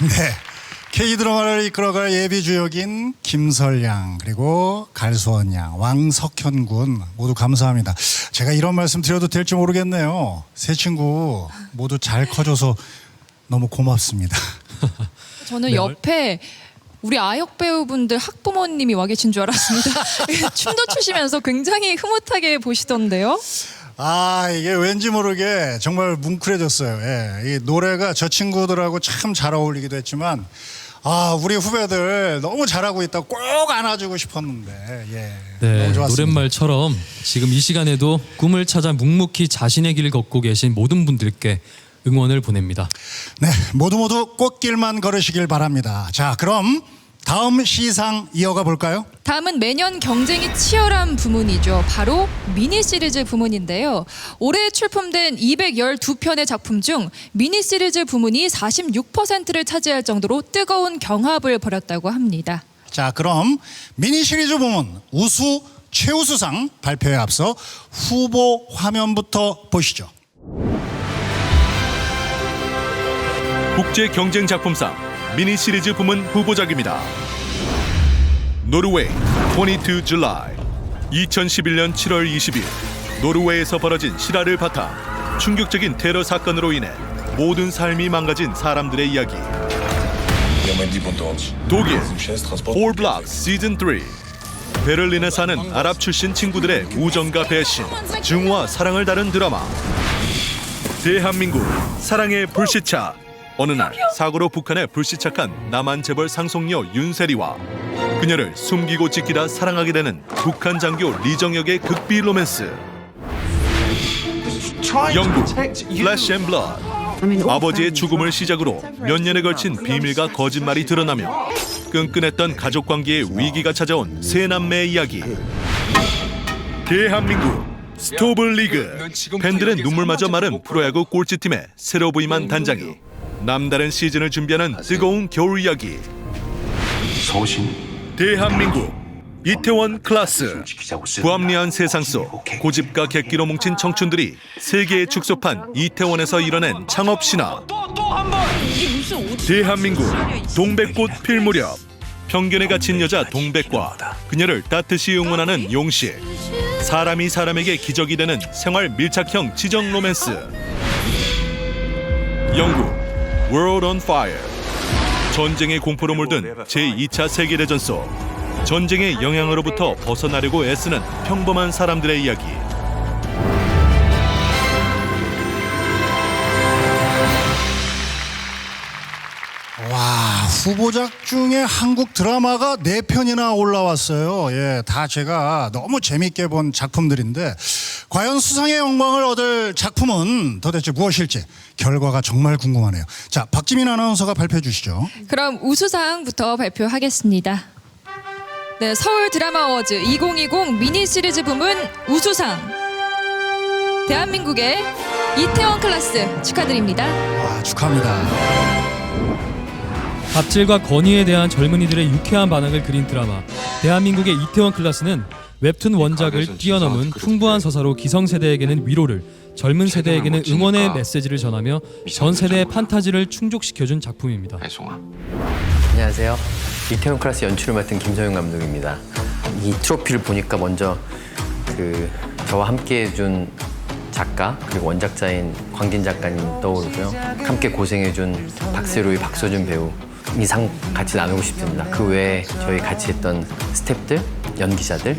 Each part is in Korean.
네. K 드라마를 이끌어갈 예비 주역인 김설양 그리고 갈수원 양, 왕석현 군 모두 감사합니다. 제가 이런 말씀 드려도 될지 모르겠네요. 세 친구 모두 잘 커줘서 너무 고맙습니다. 저는 네, 옆에 우리 아역 배우분들 학부모님이 와 계신 줄 알았습니다. 춤도 추시면서 굉장히 흐뭇하게 보시던데요. 아 이게 왠지 모르게 정말 뭉클해졌어요. 예, 이 노래가 저 친구들하고 참 잘 어울리기도 했지만 아 우리 후배들 너무 잘하고 있다고 꼭 안아주고 싶었는데 예, 네, 너무 좋았습니다. 노랫말처럼 지금 이 시간에도 꿈을 찾아 묵묵히 자신의 길을 걷고 계신 모든 분들께 응원을 보냅니다. 네, 모두 모두 꽃길만 걸으시길 바랍니다. 자, 그럼 다음 시상 이어가 볼까요? 다음은 매년 경쟁이 치열한 부문이죠. 바로 미니 시리즈 부문인데요. 올해 출품된 212편의 작품 중 미니 시리즈 부문이 46%를 차지할 정도로 뜨거운 경합을 벌였다고 합니다. 자, 그럼 미니 시리즈 부문 우수 최우수상 발표에 앞서 후보 화면부터 보시죠. 국제 경쟁 작품상 미니 시리즈 부문 후보작입니다. 노르웨이 22 July 2011년 7월 20일 노르웨이에서 벌어진 실화를 바탕 충격적인 테러 사건으로 인해 모든 삶이 망가진 사람들의 이야기. 독일 Four Blocks 시즌 3 베를린에 사는 아랍 출신 친구들의 우정과 배신, 증오와 사랑을 다룬 드라마. 대한민국 사랑의 불시착 어느 날 사고로 북한에 불시착한 남한 재벌 상속녀 윤세리와 그녀를 숨기고 지키다 사랑하게 되는 북한 장교 리정혁의 극비 로맨스. 영국 플래시 앤 블러드 아버지의 죽음을 시작으로 몇 년에 걸친 비밀과 거짓말이 드러나며 끈끈했던 가족 관계에 위기가 찾아온 세 남매의 이야기. 대한민국 스토브 리그. 팬들의 눈물마저 마른 프로야구 꼴찌팀의 새로 부임한 단장이 남다른 시즌을 준비하는 뜨거운 겨울 이야기. 서신 대한민국 이태원 클라스. 부합리한 세상 속 고집과 객기로 뭉친 청춘들이 세계에 축소판 이태원에서 이뤄낸 창업 신화. 대한민국 동백꽃 필 무렵. 편견에 갇힌 여자 동백과 그녀를 따뜻이 응원하는 용실 사람이 사람에게 기적이 되는 생활 밀착형 지정 로맨스. 영국 World on Fire. 전쟁의 공포로 물든 제2차 세계대전 속 전쟁의 영향으로부터 벗어나려고 애쓰는 평범한 사람들의 이야기 후보작 중에 한국 드라마가 네 편이나 올라왔어요. 예, 다 제가 너무 재밌게 본 작품들인데 과연 수상의 영광을 얻을 작품은 도대체 무엇일지 결과가 정말 궁금하네요. 자, 박지민 아나운서가 발표해 주시죠. 그럼 우수상부터 발표하겠습니다. 네, 서울 드라마 어워즈 2020 미니 시리즈 부문 우수상 대한민국의 이태원 클라스 축하드립니다. 와, 축하합니다. 갑질과 건의에 대한 젊은이들의 유쾌한 반응을 그린 드라마 대한민국의 이태원 클라스는 웹툰 원작을 뛰어넘은 풍부한 서사로 기성세대에게는 위로를 젊은 세대에게는 응원의 메시지를 전하며 전 세대의 판타지를 충족시켜준 작품입니다. 안녕하세요. 이태원 클래스 연출을 맡은 김서윤 감독입니다. 이 트로피를 보니까 먼저 그 저와 함께 해준 작가 그리고 원작자인 광진 작가님 떠오르고요. 함께 고생해준 박세로이, 박서준 배우 이상 같이 나누고 싶습니다. 그 외에 저희 같이 했던 스탭들, 연기자들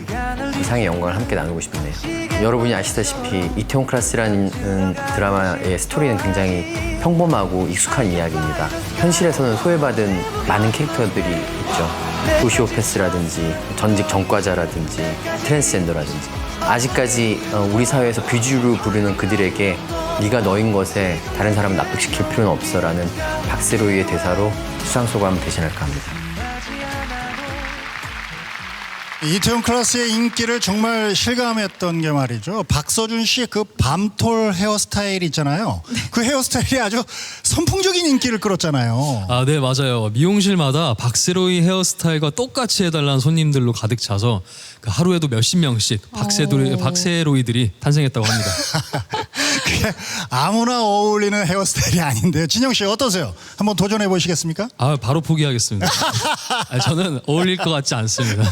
이 상의 영광을 함께 나누고 싶네요. 여러분이 아시다시피 이태원 클래스라는 드라마의 스토리는 굉장히 평범하고 익숙한 이야기입니다. 현실에서는 소외받은 많은 캐릭터들이 있죠. 도시오패스라든지 전직 전과자라든지 트랜스젠더라든지 아직까지 어, 우리 사회에서 비주류 부르는 그들에게 네가 너인 것에 다른 사람을 납득시킬 필요는 없어라는 박세로이의 대사로 수상 소감 대신할까 합니다. 이태원 클라스의 인기를 정말 실감했던 게 말이죠. 박서준 씨 그 밤톨 헤어스타일 있잖아요. 그 헤어스타일이 아주 선풍적인 인기를 끌었잖아요. 아, 네, 맞아요. 미용실마다 박세로이 헤어스타일과 똑같이 해달라는 손님들로 가득 차서 그 하루에도 몇십 명씩 박세로이, 박세로이들이 탄생했다고 합니다. 그게 아무나 어울리는 헤어스타일이 아닌데요. 진영 씨 어떠세요? 한번 도전해 보시겠습니까? 아 바로 포기하겠습니다. 아, 저는 어울릴 것 같지 않습니다.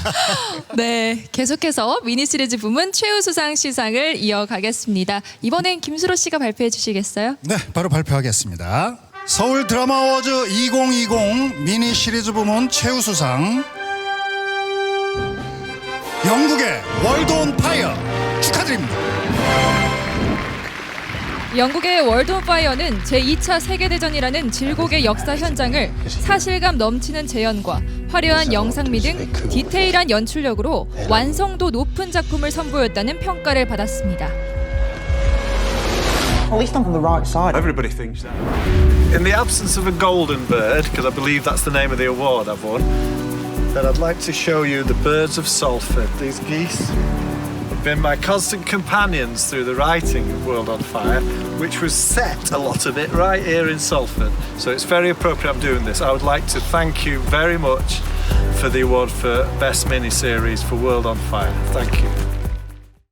네, 계속해서 미니 시리즈 부문 최우 수상 시상을 이어가겠습니다. 이번엔 김수로 씨가 발표해 주시겠어요? 네, 바로 발표하겠습니다. 서울 드라마 어워즈 2020 미니 시리즈 부문 최우수상 영국의 월드 영국의 월드 오브 파이어는 제2차 세계대전이라는 질곡의 역사 현장을 사실감 넘치는 재현과 화려한 영상미 등 디테일한 연출력으로 완성도 높은 작품을 선보였다는 평가를 받았습니다. At least I'm on the right side. Everybody thinks that. In the absence of a golden bird, because I believe that's the name of the award I've won, then I'd like to show you the birds of Salford. These geese have been my constant companions through the writing of World on Fire, which was set, a lot of it, right here in Salford. So it's very appropriate I'm doing this. I would like to thank you very much for the award for Best Miniseries for World on Fire. Thank you.